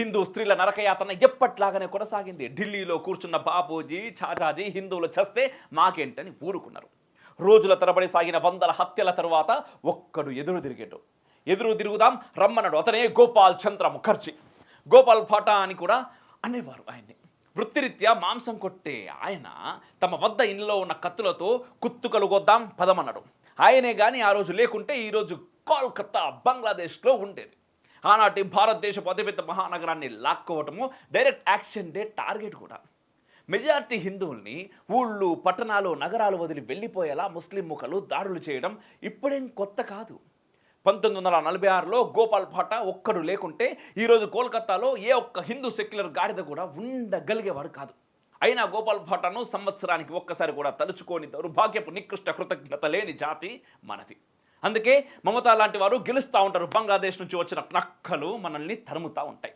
హిందూ స్త్రీల నరకయాతన ఎప్పట్లాగానే కొనసాగింది. ఢిల్లీలో కూర్చున్న బాపూజీ చాచాజీ హిందువులు చస్తే మాకేంటని ఊరుకున్నారు. రోజుల తరబడి సాగిన వందల హత్యల తరువాత ఒక్కడు ఎదురు తిరిగేటు ఎదురు తిరుగుదాం రమ్మన్నాడు అతనే గోపాల్ చంద్ర ముఖర్జీ. గోపాల్ ఫాటా అని కూడా అనేవారు ఆయన్ని. వృత్తిరీత్యా మాంసం కొట్టే ఆయన తమ వద్ద ఇంట్లో ఉన్న కత్తులతో కుత్తుకలు కొద్దాం పదమన్నాడు ఆయనే కానీ ఆ రోజు లేకుంటే ఈరోజు కోల్కత్తా బంగ్లాదేశ్లో ఉండేది. ఆనాటి భారతదేశపు అతిపెద్ద మహానగరాన్ని లాక్కోవటము డైరెక్ట్ యాక్షన్ డే టార్గెట్ కూడా. మెజారిటీ హిందువుల్ని ఊళ్ళు పట్టణాలు నగరాలు వదిలి వెళ్ళిపోయేలా ముస్లిం ముఖలు దాడులు చేయడం ఇప్పుడేం కొత్త కాదు. పంతొమ్మిది వందల నలభై ఆరులో గోపాల్ భాటా ఒక్కడు లేకుంటే ఈరోజు కోల్కతాలో ఏ ఒక్క హిందూ సెక్యులర్ గాడిద కూడా ఉండగలిగేవాడు కాదు. అయినా గోపాల్ భాటాను సంవత్సరానికి ఒక్కసారి కూడా తలుచుకోని దౌర్భాగ్యపు నికృష్ట కృతజ్ఞత లేని జాతి మనది. అందుకే మమతా లాంటి వారు గెలుస్తూ ఉంటారు. బంగ్లాదేశ్ నుంచి వచ్చిన నక్కలు మనల్ని తరుముతూ ఉంటాయి.